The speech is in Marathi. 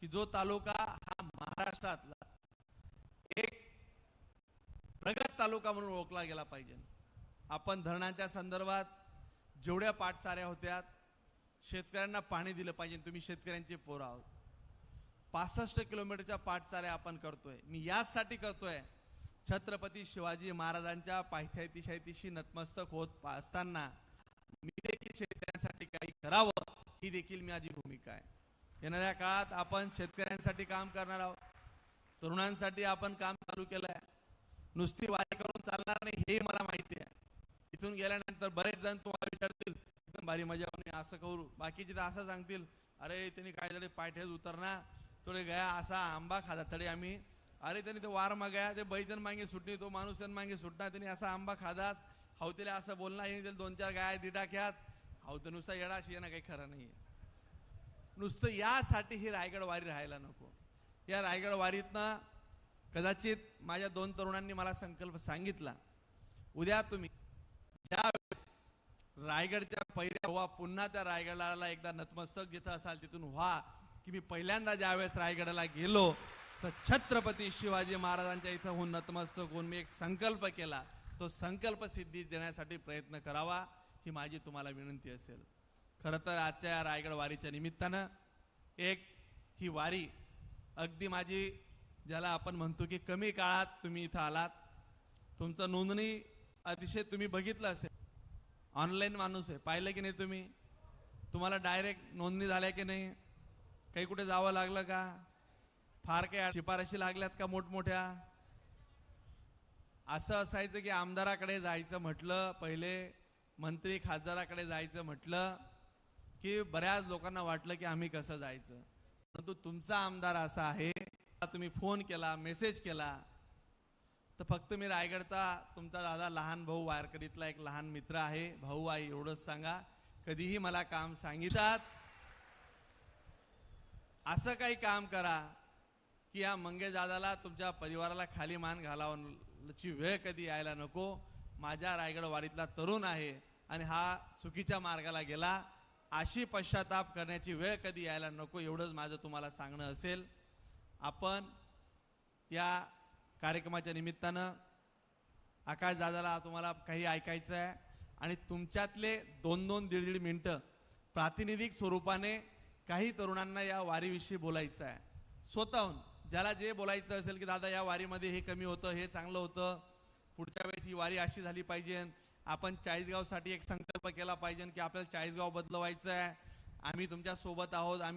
की जो तालुका हा महाराष्ट्रातला एक प्रगत तालुका म्हणून ओळखला गेला पाहिजे. आपण धरणांच्या संदर्भात जेवढ्या पाठचाऱ्या होत्या शेतकऱ्यांना पाणी दिलं पाहिजे तुम्ही शेतकऱ्यांचे पोरं आहोत. पासष्ट किलोमीटरच्या पाठचाऱ्या आपण करतोय. मी याचसाठी करतोय. छत्रपती शिवाजी महाराजांच्या पायथ्यातिशायतीशी नतमस्तक होत असताना मी देखील शेतकऱ्यांसाठी काही करावं ही देखील माझी भूमिका आहे. येणाऱ्या काळात आपण शेतकऱ्यांसाठी काम करणार आहोत. तरुणांसाठी आपण काम चालू केलं आहे नुसती वारी करून चालणार नाही हे मला माहिती आहे. इथून गेल्यानंतर बरेच जण तुम्हाला विचारतील एकदम भारी मजा होणे असं करू. बाकीचे तर असं सांगतील अरे त्यांनी काय झाले पायठेच उतरना थोडे गया असा आंबा खादा तरी आम्ही. अरे त्यांनी तो वार मागाया ते बैतन मागे सुटणी तो माणूस त्यांना मागे सुटणार त्यांनी असा आंबा खादात हवतेला असं बोलणार दोन चार गाय दिटाक्यात हवतं नुसता येडाशी येणं काही खरं नाहीये. नुसतं यासाठी ही रायगड वारी राहायला नको. या रायगड वारीतनं कदाचित माझ्या दोन तरुणांनी मला संकल्प सांगितला उद्या तुम्ही ज्यावेळेस रायगडच्या पहिल्या व्हा पुन्हा त्या रायगडाला एकदा नतमस्तक जिथं असाल तिथून व्हा की मी पहिल्यांदा ज्यावेळेस रायगडाला गेलो तर छत्रपती शिवाजी महाराजांच्या इथं होऊन नतमस्तक होऊन मी एक संकल्प केला. तो संकल्प सिद्धी देण्यासाठी प्रयत्न करावा ही माझी तुम्हाला विनंती असेल. खरं तर आजच्या या रायगड वारीच्या निमित्तानं एक ही वारी अगदी माझी ज्याला आपण म्हणतो की कमी काळात तुम्ही इथं आलात. तुमचं नोंदणी अतिशय तुम्ही बघितलं असेल. ऑनलाईन माणूस आहे. पाहिलं की नाही तुम्ही? तुम्हाला डायरेक्ट नोंदणी झाल्या की नाही? काही कुठे जावं लागलं का? फार काही शिफारशी लागल्यात का मोठमोठ्या? असं असायचं की आमदाराकडे जायचं म्हटलं पहिले मंत्री खासदाराकडे जायचं म्हटलं की बऱ्याच लोकांना वाटलं की आम्ही कसं जायचं. परंतु तुमचा आमदार असा आहे तुम्ही फोन केला मेसेज केला? तर फक्त मी रायगडचा तुमचा दादा लहान भाऊ वारकरीतला एक लहान मित्र आहे. भाऊ आई एवढंच सांगा. कधीही मला काम सांगितलं असं काही काम करा की या मंगेश दादाला तुमच्या परिवाराला खाली मान घालावची वेळ कधी यायला नको. माझ्या रायगड वारीतला तरुण आहे आणि हा चुकीच्या मार्गाला गेला. अशी पश्चाताप करण्याची वेळ कधी यायला नको एवढंच माझं तुम्हाला सांगणं असेल. आपण या कार्यक्रमाच्या निमित्तानं आकाश दादाला तुम्हाला काही ऐकायचं आहे आणि तुमच्यातले दोन दोन दीड दीड मिनटं प्रातिनिधिक स्वरूपाने काही तरुणांना या वारीविषयी बोलायचं आहे स्वतःहून ज्याला जे बोलायचं असेल की दादा या वारीमध्ये हे कमी होतं हे चांगलं होतं. पुढच्या वेळेस ही वारी अशी झाली पाहिजे. आपण चाळीसगावसाठी एक संकल्प केला पाहिजे की आपल्याला चाळीसगाव बदलवायचं आहे आम्ही तुमच्यासोबत आहोत. आम्ही